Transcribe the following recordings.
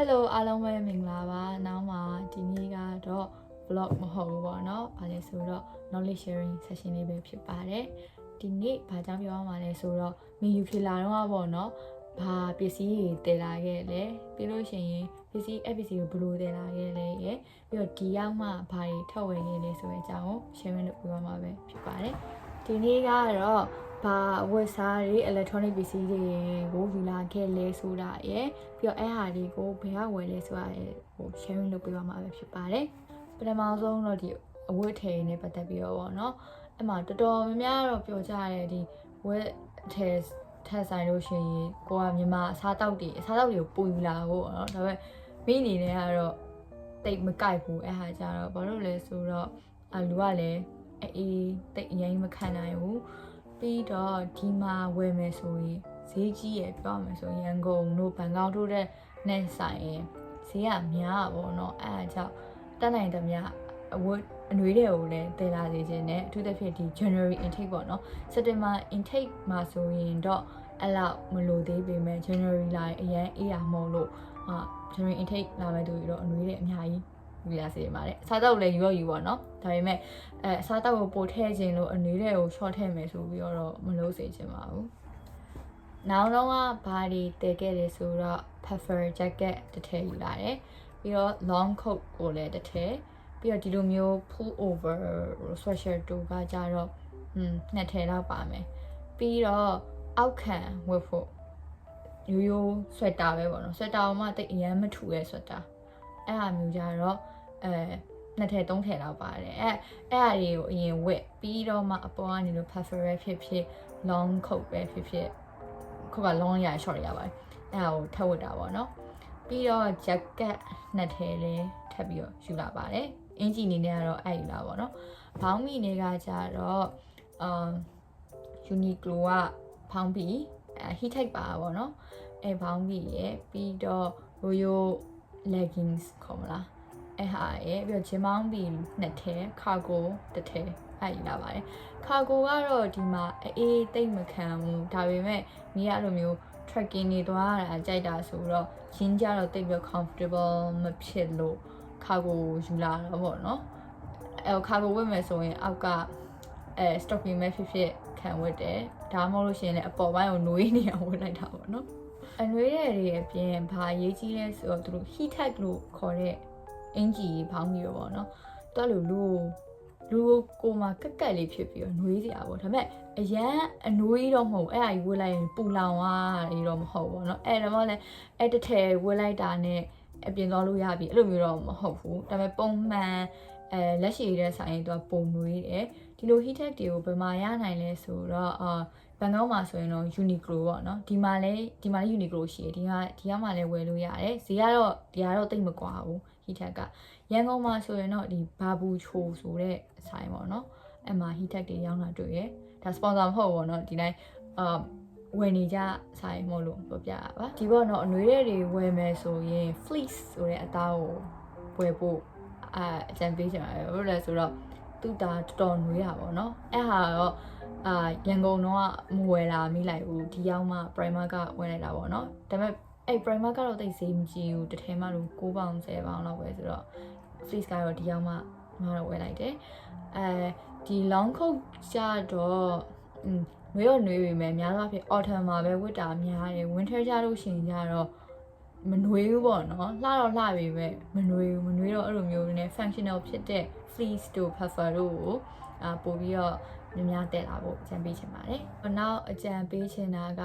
Hello အားလုံးပဲမင်္ဂလာပါနောက်မှာဒီနေ့ကတော့ vlog မဟုတ်ဘူးပေါ့နော်။ဘာလဲဆိုတော့ knowledge sharing session လေးပဲဖြစ်ပါတယ်။ဒီနေ့ဘာကြောင့်ပြောရမှာလဲဆိုတော့မီယူခေလာတော့ပေါ့နော်။ဘာပစ္စည်းတွေတည်လာခဲ့လဲပြီးလို့ရှိရင်ပစ္စည်းအပစ္စည်းကိုဘယ်လိုတည်လာခဲ့လဲရယ်ပြီးတော့ဒီရောက်မှဘာတွေထုတ်ဝယ်ခဲ့လဲဆိုတဲ့အကြောင်းကို sharing လုပ်ပြပါမှာပဲဖြစ်ပါတယ်။ဒီနေ့ကတော့ ဘာဝက်စားတွေ electronic ပစ္စည်းတွေကိုယူလာခဲ့လဲဆိုတာရယ်ပြီးတော့အဲ့ဟာတွေကိုဘယ်ကဝယ်လဲဆိုတာရယ်ဟို sharing လုပ်ပြပါမှာပဲဖြစ်ပါတယ်ပထမဆုံးတော့ဒီအဝတ်ထည်နဲ့ပတ်သက်ပြီးတော့ဗောနော်အဲ့မှာတော်တော်များများတော့ပြောကြရတယ်ဒီဝတ်ထည်ထက်ဆိုင်လို့ရှိရင်ကိုကမြန်မာအစားတောက်တွေအစားတောက်တွေကိုပူယူလာဖို့ပေါ့နော်ဒါပေမဲ့မိအနေနဲ့ကတော့တိတ်မကြိုက်ဘူးအဲ့ဟာကြတော့ဘာလို့လဲဆိုတော့အလူကလည်းအေးတိတ်အရင်မခံနိုင်ဘူး ပြီးတော့ဒီမှာဝယ်မယ်ဆိုရင်ဈေးကြီးရပြောမယ်ဆိုရန်ကုန်တို့ဘန်ကောက်တို့တဲ့နဲ့ဆိုင်ရင်ဈေးကများပေါ့နော်အဲအကြောင်းတက်နိုင်သမျှအဝတ်အနှွေးတွေကိုလည်းတင်လာစေခြင်းနဲ့အထူးသဖြင့်ဒီ January intake ပေါ့နော် September intake မှာဆိုရင်တော့အဲ့လောက်မလိုသေးပေမဲ့ January လာရင်အရန်အေးရမဟုတ်လို့ဟာ January intake လာမဲ့သူတွေတော့အနှွေးတွေအများကြီး ယူရစေပါတယ်အစားတောက်လည်းယူရယူပါတော့ဒါပေမဲ့အဲအစားတောက်ကိုပို့ထည့်ခြင်းလို့အနွေးတွေကို short ထည့်မယ်ဆိုပြီးတော့မလုပ်စေချင်ပါဘူးနောက်တော့ကဘာတွေတည်ခဲ့တယ်ဆိုတော့ puffer jacket တစ်ထည်ယူလာတယ်ပြီးတော့ long coat ကိုလည်းတစ်ထည်ပြီးတော့ဒီလိုမျိုး pull over sweatshirt တို့ကကြတော့อืมနှစ်ထည်လောက်ပါမယ်ပြီးတော့အောက်ခံဝတ်ဖို့ရိုးရိုး sweater ပဲပေါ့နော် sweater ကမှတိတ်အရန်မထူရဲ့ sweater အဲ့ဟာမျိုးကြတော့အဲနှစ်ထည်သုံးထည်လောက်ပါတယ်အဲအဲ့ဟာတွေကိုအရင်ဝတ်ပြီးတော့မှအပေါ်ကနေလို့ puffer ပဲဖြစ်ဖြစ် long coat ပဲဖြစ်ဖြစ်ခုက long ရ short ရပါတယ်အဲ့ဟာကိုထပ်ဝတ်တာပေါ့နော်ပြီးတော့ jacket နှစ်ထည်လေးထပ်ပြီးတော့ယူလာပါတယ်အင်ဂျီအနေနဲ့ကတော့အဲ့ယူလာပါတော့ဘောင်းမီနေကကြတော့အမ် Uniqlo ကဖောင်းပြီးအဲ heat type ပါပါတော့အဲဘောင်းမီရဲ့ပြီးတော့ royal leggings ခေါ်မလားအဲ့ဟာရဲ့ပြီးတော့ဂျင်မောင်းဘီနှစ်ထည် cargo တစ်ထည်အဲ့ယူလာပါတယ် cargo ကတော့ဒီမှာအေးတိတ်မခံဘူးဒါပေမဲ့မိကအဲ့လိုမျိုး trekking နေသွားရတာကြိုက်တာဆိုတော့ရင်းကြတော့တိတ်ပြီး comfortable မဖြစ်လို့ cargo ယူလာတော့ပေါ့နော်အဲ cargo ဝတ်မယ်ဆိုရင်အောက်ကအဲ stocking ပဲဖြစ်ဖြစ်ခံဝတ်တယ်ဒါမှမဟုတ်လို့ရှိရင်လည်းအပေါ်ပိုင်းကိုနှွေးနေအောင်ဝတ်လိုက်တာပေါ့နော် အနှွေးတဲ့တွေအပြင်ဘာရေးကြီးလဲဆိုတော့သူတို့ heat tag လို့ခေါ်တဲ့အင်ဂျီဖောင်းပြီးတော့ပေါ့နော်တွက်လို့လူလူကိုမှကက်ကက်လေးဖြစ်ပြီးတော့နှွေးစရာပေါ့ဒါပေမဲ့အရန်အနှွေးတော့မဟုတ်အဲ့အကြီးဝေးလိုက်ရင်ပူလောင်သွားတော့မဟုတ်ပေါ့နော်အဲ့ဒါမှလည်းအဲ့တထည်ဝေးလိုက်တာနဲ့အပြင်သွားလို့ရပြီအဲ့လိုမျိုးတော့မဟုတ်ဘူးဒါပေမဲ့ပုံမှန်အဲလက်ရှိတဲ့ဆိုင်ရင်သူကပုံနှွေးတယ်ဒီလို heat tag တွေကိုဘယ်မှာရနိုင်လဲဆိုတော့အာ ဘန်ကောက်မှာဆိုရင်တော့ Uniqlo ပေါ့နော်ဒီမှာလည်းဒီမှာလည်း Uniqlo ရှိတယ်ဒီကဒီကမှလည်းဝယ်လို့ရတယ်ဈေးကတော့ဒီကတော့တိတ်မကွာဘူး heat tag ကရန်ကုန်မှာဆိုရင်တော့ဒီဘာဘူးချိုဆိုတဲ့ဆိုင်ပေါ့နော်အဲ့မှာ heat tag တွေရောင်းတာတွေ့ရဒါ sponsor မဟုတ်ဘူးပေါ့နော်ဒီတိုင်းအာဝယ်နေကြဆိုင်မဟုတ်လို့ပြောပြရပါဒီဘောတော့အနွေးတဲ့တွေဝယ်မယ်ဆိုရင် fleece ဆိုတဲ့အသားကိုဝယ်ဖို့အာအကြံပေးချင်ပါတယ်ဘာလို့လဲဆိုတော့သူတာတော်တော်နွေးတာပေါ့နော်အဲ့ဟာတော့ အာရန်ကုန်တော့မဝယ်လာမိလိုက်ဘူးဒီရောက်မှ primer ကဝယ်လိုက်တာပေါ့နော်ဒါပေမဲ့အဲ့ primer ကတော့တိတ်ဈေးမကြီးဘူးတစ်ထည်မှလို့6ပေါင်10ပေါင်လောက်ပဲဆိုတော့ fleece ကတော့ဒီရောက်မှမတော့ဝယ်လိုက်တယ်အဲဒီ long coat ကြတော့อืมနွေရောနွေပေမဲ့များသောအားဖြင့် autumn မှာပဲဝတ်တာများတယ် winter ကြလို့ရှိရင်ကြတော့မနွေဘူးပေါ့နော်လှတော့လှပေမဲ့မနွေဘူးမနွေတော့အဲ့လိုမျိုးနည်း functional ဖြစ်တဲ့ fleece တို့ puffer တို့ကိုအာပို့ပြီးတော့များများတက်လာဖို့အကြံပေးချင်ပါတယ်။နောက်အကြံပေးချင်တာက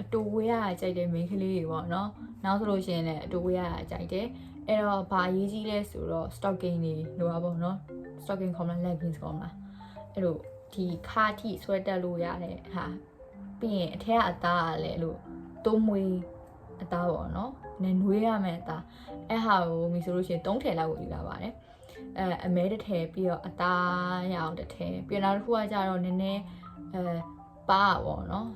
အတူဝေးရကြိုက်တဲ့ main ကလေးတွေပေါ့နော်။နောက်ဆိုလို့ရှိရင်လည်းအတူဝေးရကြိုက်တယ်။အဲ့တော့ဘာအရေးကြီးလဲဆိုတော့ stocking တွေလိုပါပေါ့နော်။ stocking ခေါ်မလား leggings ခေါ်မလား။အဲ့လိုဒီခါထိဆွဲတက်လို့ရတယ်ဟာပြီးရင်အထက်ကအသားကလည်းလို့သုံးမွေးအသားပေါ့နော်နည်းနွေးရမယ်အသားအဲ့ဟာကိုမိဆိုလို့ရှိရင်၃ထည်လောက်ကိုယူလာပါတယ် အဲအမဲတစ်ထည်ပြီးတော့အသားရအောင်တစ်ထည်ပြီးတော့နောက်တစ်ခုကကြတော့နည်းနည်းအဲပါပေါ့နော်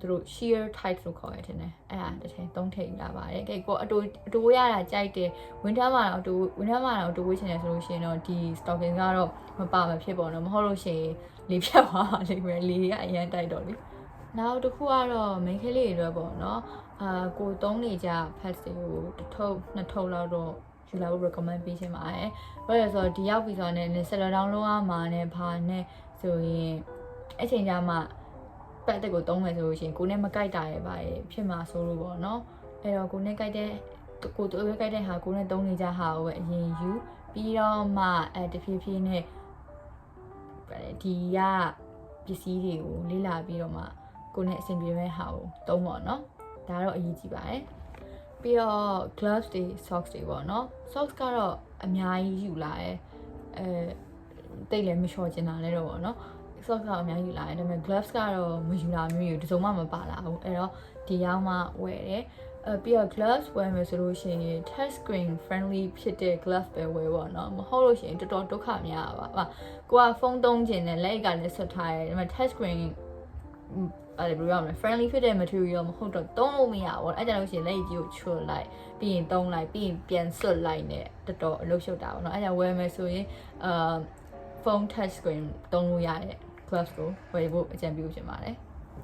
သူတို့ sheer tight လို့ခေါ်ရတယ်နဲ့အဲ့ဒါတစ်ထည်သုံးထည်ယူလာပါတယ်ကဲကိုအတူအတူရတာကြိုက်တယ် winter မှာတော့အတူ winter မှာတော့အတူဝေးချင်တယ်ဆိုလို့ရှိရင်တော့ဒီ stocking ကတော့မပါမဖြစ်ပေါ့နော်မဟုတ်လို့ရှိရင်လေဖြတ်သွားလိမ့်မယ်လေကအရန်တိုက်တော့လေနောက်တစ်ခုကတော့ main ကလေးတွေတော့ပေါ့နော်အာကိုသုံးနေကြ pads တွေကိုတစ်ထုပ်နှစ်ထုပ်လောက်တော့ ယူလာဖို့ recommend ပေးချင်ပါတယ်ဘာလို့လဲဆိုတော့ဒီရောက်ပြီဆိုတော့လည်း settle down လုပ်ရမှာနဲ့ဘာနဲ့ဆိုရင်အချိန်ကြမှာပတ်သက်ကိုသုံးမယ်ဆိုလို့ရှိရင်ကိုနဲ့မကြိုက်တာရဲ့ပါရဲ့ဖြစ်မှာဆိုလို့ပေါ့နော်အဲ့တော့ကိုနဲ့ကြိုက်တဲ့ကိုတို့ကြိုက်တဲ့ဟာကိုနဲ့သုံးနေကြဟာကိုပဲအရင်ယူပြီးတော့မှအဲတဖြည်းဖြည်းနဲ့ဒီကပစ္စည်းတွေကိုလေ့လာပြီးတော့မှကိုနဲ့အဆင်ပြေမဲ့ဟာကိုသုံးပါတော့ဒါတော့အရေးကြီးပါတယ် ပြီးတော့ gloves တွေ socks တွေပေါ့နော် socks ကတော့အများကြီးယူလာတယ်အဲတိတ်လည်းမလျှော်ကျင်တာလည်းတော့ပေါ့နော် socks ကအများကြီးယူလာတယ်ဒါပေမဲ့ gloves ကတော့မယူလာမျိုးယူတစ်စုံမှမပါလာဘူးအဲ့တော့ဒီရောက်မှဝယ်တယ်အဲပြီးတော့ gloves ဝယ်မယ်ဆိုလို့ရှိရင် touch screen friendly ဖြစ်တဲ့ gloves ပဲဝယ်ပေါ့နော်မဟုတ်လို့ရှိရင်တော်တော်ဒုက္ခများပါပါကိုကဖုန်းသုံးခြင်းနဲ့လက်ကလည်းဆွတ်ထားရတယ်ဒါပေမဲ့ touch screen အဲ့ဒါဘယ်လိုရမလဲ friendly ဖြစ်တဲ့ material မဟုတ်တော့သုံးလို့မရဘူးအဲ့ကြလို့ရှိရင်လက်ကြီးကိုချွတ်လိုက်ပြီးရင်သုံးလိုက်ပြီးရင်ပြန်ဆွတ်လိုက်နဲ့တော်တော်အလုပ်ရှုပ်တာပေါ့နော်အဲ့ကြဝယ်မယ်ဆိုရင်အာ phone touch screen သုံးလို့ရတဲ့ gloves ကိုဝယ်ဖို့အကြံပြုချင်ပါတယ်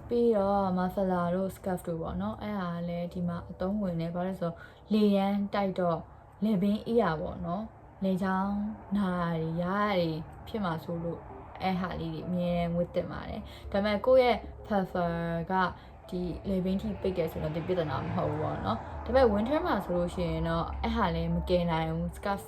ပြီးတော့ muffler တို့ scarf တို့ပေါ့နော်အဲ့ဟာလည်းဒီမှာအသုံးဝင်နေဘာလို့လဲဆိုလေရန်တိုက်တော့လေပင်အေးရပေါ့နော်လေချောင်းနာရီရားရီဖြစ်မှာဆိုလို့ အဲ့ဟာလေးတွေအမြဲငွေတက်ပါတယ်ဒါပေမဲ့ကိုယ့်ရဲ့ puffer ကဒီလေပင်ထိပိတ်တယ်ဆိုတော့ဒီပြဿနာမဟုတ်ဘူးပေါ့နော်ဒါပေမဲ့ winter မှာဆိုလို့ရှိရင်တော့အဲ့ဟာလည်းမကယ်နိုင်ဘူး scarf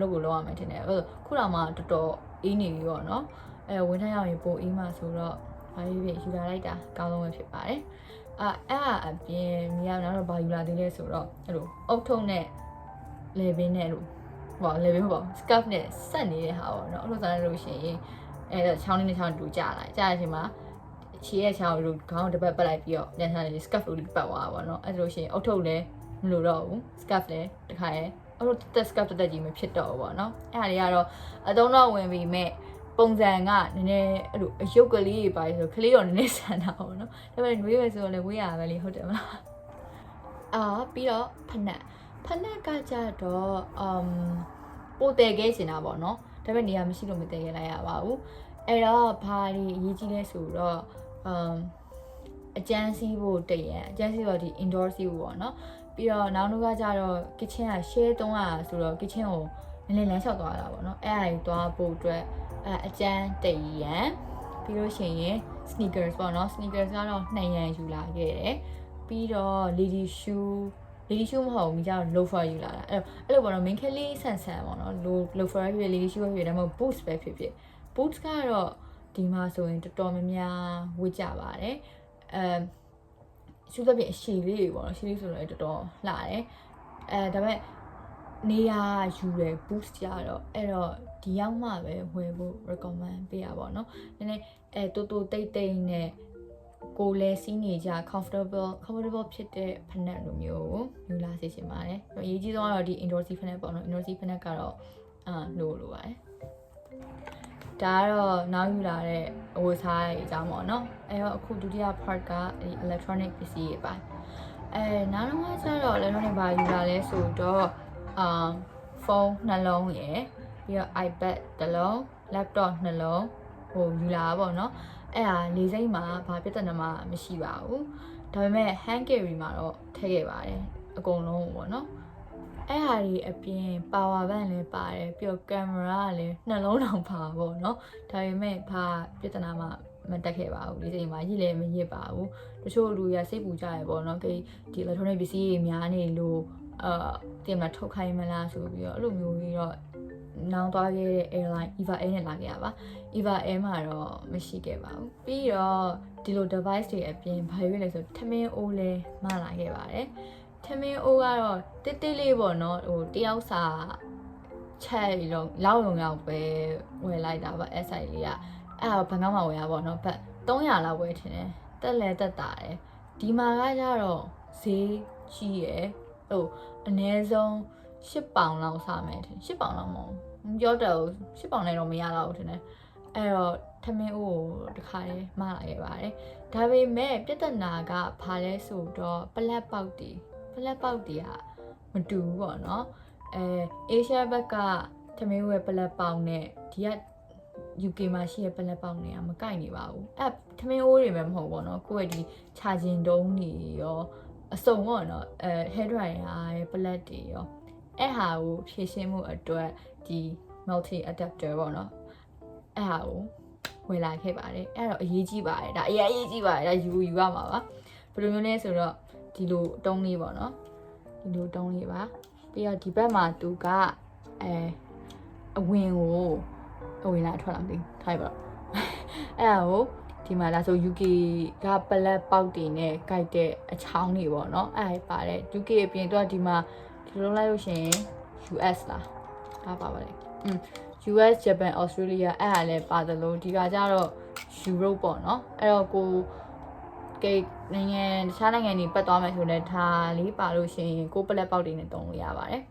လုပ်ကိုလုပ်ရမယ်ထင်တယ်အဲ့ခုတော့မှတော်တော်အေးနေပြီပေါ့နော်အဲ winter ရောက်ရင်ပိုအေးမှဆိုတော့ဘာဖြစ်ဖြစ်ယူလာလိုက်တာအကောင်းဆုံးပဲဖြစ်ပါတယ်အာအဲ့ဟာအပြင်မြောက်တော့ဘာယူလာသေးလဲဆိုတော့အဲ့လိုအုတ်ထုံနဲ့လေပင်နဲ့လို့ဟောလေပင်ပေါ့ scarf နဲ့ဆက်နေတဲ့ဟာပေါ့နော်အဲ့လိုစားလို့ရှိရင် အဲချောင်းလေးနဲ့ချောင်းတူကြလာကြတဲ့အချိန်မှာခြေရဲ့ချောင်းလို့ခေါင်းတစ်ပတ်ပတ်လိုက်ပြီးတော့ပြန်ချတယ် scarf လို့ပတ်သွားတာပေါ့နော်အဲ့လိုရှိရင်အုတ်ထုပ်လည်းမလိုတော့ဘူး scarf လည်းတခါရဲအဲ့လိုတက် scarf တက်ကြီးမဖြစ်တော့ဘူးပေါ့နော်အဲ့ဟာတွေကတော့အသုံးတော့ဝင်ပြီးမဲ့ပုံစံကနည်းနည်းအဲ့လိုအယုတ်ကလေးတွေပါဆိုကလေးတော့နည်းနည်းဆန်တာပေါ့နော်ဒါပေမဲ့နွေးပဲဆိုတော့လည်းဝေးရပဲလေဟုတ်တယ်မလားအာပြီးတော့ဖနက်ဖနက်ကကြတော့ um ပိုတယ်ခဲ့ချင်တာပေါ့နော် ဒါပေမဲ့နေရာမရှိလို့မတယ်ခဲ့လိုက်ရပါဘူးအဲ့တော့ဘာတွေအရေးကြီးလဲဆိုတော့ um အကျန်းစီးဖို့တည့်ရန်အကျန်းစီးတော့ဒီ indoor စီးဖို့ပေါ့နော်ပြီးတော့နောက်တစ်ခါကျတော့ kitchen က share သုံးရဆိုတော့ kitchen ကိုနည်းနည်းလမ်းလျှောက်သွားတာပေါ့နော်အဲ့အရာကြီးသွားဖို့အတွက်အဲအကျန်းတည့်ရန်ပြီးလို့ရှိရင် sneakers ပေါ့နော် sneakers ကတော့2ရန်ယူလာခဲ့တယ်ပြီးတော့ lady shoe lady shoe မဟုတ်ဘူးမိကြတော့ loafer ယူလာတာအဲ့အဲ့လိုပေါ့နော် main ကလေးဆန်ဆန်ပေါ့နော် loafer ဖြစ်ဖြစ် lady shoe ဖြစ်ဖြစ်ဒါမှမဟုတ် boots ပဲဖြစ်ဖြစ် boots ကတော့ဒီမှာဆိုရင်တော်တော်များများဝတ်ကြပါတယ်အဲရှုသဖြင့်အရှိလေးတွေပေါ့နော်ရှိလေးဆိုတော့တော်တော်လှတယ်အဲဒါပေမဲ့နေရာယူရယ် boost ကြတော့အဲ့တော့ဒီရောက်မှပဲဝယ်ဖို့ recommend ပေးရပါတော့နည်းနည်းအဲတူတူတိတ်တိတ်နဲ့ ကိုလည်းစီးနေကြ comfortable comfortable ဖြစ်တဲ့ဖနက်လိုမျိုးကိုယူလာစေချင်ပါတယ်။အရေးကြီးဆုံးကတော့ဒီ indoor sea ဖနက်ပေါ့နော် indoor sea ဖနက်ကတော့အာလိုလိုပါတယ်။ဒါကတော့နောက်ယူလာတဲ့အဝတ်စားရဲ့အကြောင်းပေါ့နော်။အဲတော့အခုဒုတိယ part ကဒီ electronic ပစ္စည်းရဲ့ပိုင်း။အဲနောက်တော့ကျတော့ electronic ဘာယူလာလဲဆိုတော့အာဖုန်းနှလုံးရယ်ပြီးတော့ iPad တစ်လုံး laptop နှလုံးဟိုယူလာပါပေါ့နော် အဲ့ဟာလေးစိမ့်မှာဘာပြဿနာမှမရှိပါဘူးဒါပေမဲ့ hand carry မှာတော့ထည့်ခဲ့ပါတယ်အကုန်လုံးပေါ့နော်အဲ့ဟာဒီအပြင် power bank လည်းပါတယ်ပြီးတော့ camera ကလည်းနှလုံးတောင်ပါပေါ့နော်ဒါပေမဲ့ဘာပြဿနာမှမတက်ခဲ့ပါဘူးဒီစိမ်မှာရစ်လည်းမရစ်ပါဘူးတချို့လူရစိတ်ပူကြရပေါ့နော်ဒီဒီ electronic ပစ္စည်းတွေများနေလို့အာတင်မထုတ်ခိုင်းမလားဆိုပြီးတော့အဲ့လိုမျိုးကြီးတော့ နောင်သွားခဲ့တဲ့ airline Eva Air နဲ့လာခဲ့ရပါ Eva Air မှာတော့မရှိခဲ့ပါဘူးပြီးတော့ဒီလို device တွေအပြင်ဘာရွေးလဲဆိုထမင်းအိုးလဲမလာခဲ့ပါတယ်ထမင်းအိုးကတော့တိတ်တိတ်လေးပေါ့နော်ဟိုတယောက်စာချက်တော့လောက်ရုံရောက်ပဲဝယ်လိုက်တာပါ SI လေးကအဲ့ဒါဘန်ကောက်မှာဝယ်ရပါတော့ဘတ်300လောက်ဝယ်ထင်တယ်တက်လဲတက်တာတယ်ဒီမှာကကြတော့ဈေးကြီးရယ်ဟိုအနည်းဆုံး10ပေါင်လောက်စမယ်ထင်10ပေါင်လောက်မဟုတ် မပြောတော့10ပေါင်နဲ့တော့မရတော့ဘူးထင်တယ်အဲ့တော့ထမင်းအိုးကိုတခါလေးမလာခဲ့ပါတယ်ဒါပေမဲ့ပြဿနာကဘာလဲဆိုတော့ပလက်ပေါက်တီပလက်ပေါက်တီကမတူဘူးပေါ့နော်အဲအေရှားဘက်ကထမင်းဝဲပလက်ပေါက်နဲ့ဒီက UK မှာရှိတဲ့ပလက်ပေါက်တွေကမကိုက်နေပါဘူးအဲ့ထမင်းအိုးတွေပဲမဟုတ်ဘောနော်ကိုယ့်ရဲ့ဒီခြာကျင်တုံးတွေရောအစုံပေါ့နော်အဲ hair dryer ရဲ့ပလက်တွေရော အဲ့ဟာကိုဖြည့်ရှင်းမှုအတွက်ဒီ multi adapter ပေါ့နော်အဲ့ဟာကိုဝင်လာခဲ့ပါတယ်အဲ့တော့အရေးကြီးပါတယ်ဒါအရေးအရေးကြီးပါတယ်ဒါယူယူရမှာပါဘယ်လိုမျိုးလဲဆိုတော့ဒီလိုတုံးလေးပေါ့နော်ဒီလိုတုံးလေးပါပြီးတော့ဒီဘက်မှာသူကအဲအဝင်ကိုအဝင်လာထွက်လာမသိဘူးထားပါတော့အဲ့ဒါကိုဒီမှာလာဆို UK ကပလက်ပေါက်တွေနဲ့ကြိုက်တဲ့အချောင်းတွေပေါ့နော်အဲ့ဒါပါတယ် UK အပြင်တော့ဒီမှာ ဒီလိုလိုက်လို့ရှိရင် US လားဒါပါပါလေอืม US Japan Australia အဲ့ဒါလည်းပါတယ်လို့ဒီကကြတော့ Europe ပေါ့နော်အဲ့တော့ကိုကေနိုင်ငံတခြားနိုင်ငံတွေပတ်သွားမယ်ဆိုတော့ဒါလေးပါလို့ရှိရင်ကိုပလက်ပေါက်တွေနဲ့တုံးလို့ရပါတယ်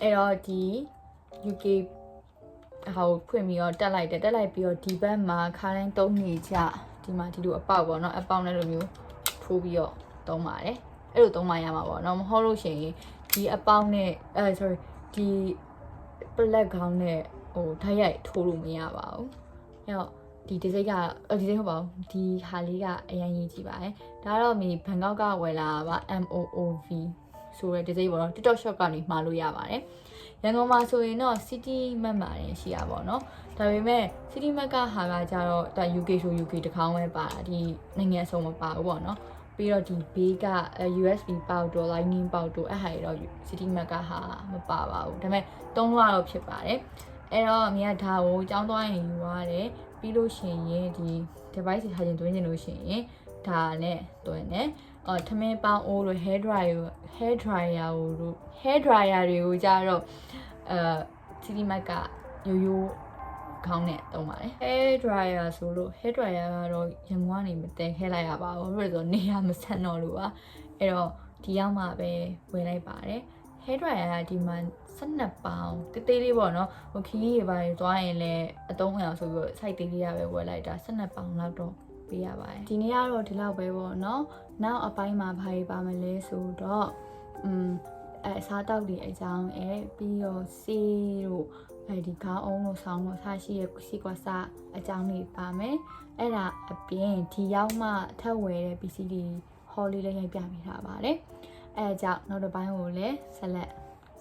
အဲ့တော့ဒီ UK ဟာကိုဖွင့်ပြီးတော့တက်လိုက်တယ်တက်လိုက်ပြီးတော့ဒီဘက်မှာခါတိုင်းတုံးနေကြဒီမှာဒီလိုအပေါက်ပေါ့နော်အပေါက်နဲ့လိုမျိုးထိုးပြီးတော့တုံးပါတယ် အဲ့လိုတုံးမှရမှာပေါ့နော်မဟုတ်လို့ရှိရင်ဒီအပေါက်နဲ့အဲ sorry ဒီပလက်ခေါင်းနဲ့ဟိုဓာတ်ရိုက်ထိုးလို့မရပါဘူးအဲ့တော့ဒီဒီစိတ်ကအော်ဒီစိတ်ဟုတ်ပါဘူးဒီဟာလေးကအရင်ရေးကြည့်ပါတယ်ဒါတော့မီဘန်ကောက်ကဝယ်လာတာပါ MOOV ဆိုတဲ့ဒီစိတ်ပေါ့နော် TikTok shop ကနေမှာလို့ရပါတယ်ရန်ကုန်မှာဆိုရင်တော့ City Map မှာနေရှိရပါတော့เนาะဒါပေမဲ့ City Map ကဟာကကြတော့ဒါ UK ဆို UK တစ်ခေါင်းပဲပါတာဒီနိုင်ငံအစုံမပါဘူးပေါ့เนาะ ပြီးတော့ဒီဘေးက USB ပေါက်တော့ Lightning ပေါက်တော့အဲ့ဟာတွေတော့ City Map ကဟာမပါပါဘူးဒါပေမဲ့သုံးလို့တော့ဖြစ်ပါတယ်အဲ့တော့အမေကဒါကိုကြောင်းသွားရင်ယူရတယ်ပြီးလို့ရှိရင်ဒီ device ထားခြင်းတွင်းခြင်းလို့ရှိရင်ဒါနဲ့တွင်းတယ်အော်ထမင်းပေါင်းအိုးတို့ hair dryer hair dryer ကိုတို့ hair dryer တွေကိုကြတော့အဲ city mac ကရိုးရိုး ခေါင်းနဲ့တုံးပါတယ် hair dryer ဆိုလို့ hair dryer ကတော့ရန်ကုန်ကနေမတဲခဲလိုက်ရပါဘူးဘာလို့လဲဆိုတော့နေရမဆက်တော့လို့ပါအဲ့တော့ဒီရောက်မှပဲဝယ်လိုက်ပါတယ် hair dryer ကဒီမှာ12ပေါင်တေးသေးလေးပေါ့နော်ဟိုခီးကြီးတွေပါသွားရင်လည်းအတုံးအောင်ဆိုပြီးတော့ site သေးလေးရပဲဝယ်လိုက်တာ12ပေါင်လောက်တော့ပေးရပါတယ်ဒီနေ့ကတော့ဒီလောက်ပဲပေါ့နော်နောက်အပိုင်းမှာဘာတွေပါမလဲဆိုတော့อืมအဲအစားတောက်တွေအကြောင်းအဲပြီးတော့စီတို့ အဲဒီခေါင်းအောင်လို့ဆောင်းလို့ဆရှိရစီကွာစာအကြောင်းတွေပါမယ်အဲ့ဒါအပြင်ဒီရောက်မှထပ်ဝယ်တဲ့ PC တွေ hall လေးလည်းရိုက်ပြပေးထားပါတယ်အဲအကြောင်းနောက်တစ်ပိုင်းကိုလည်းဆက်လက်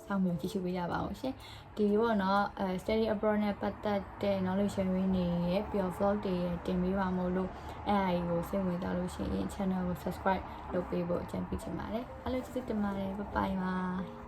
စောင့်မျှော်ကြည့်ရှုပေးကြပါအောင်ရှင်ဒီပေါ့နော်အဲ study abroad နဲ့ပတ်သက်တဲ့ knowledge sharing တွေရဲ့ပြီးတော့ vlog တွေရဲ့တင်ပေးပါမို့လို့အဲအရာကြီးကိုစိတ်ဝင်စားလို့ရှိရင် channel ကို subscribe လုပ်ပေးဖို့အကြံပြုချင်ပါတယ်အားလုံးကျေးဇူးတင်ပါတယ် bye bye ပါ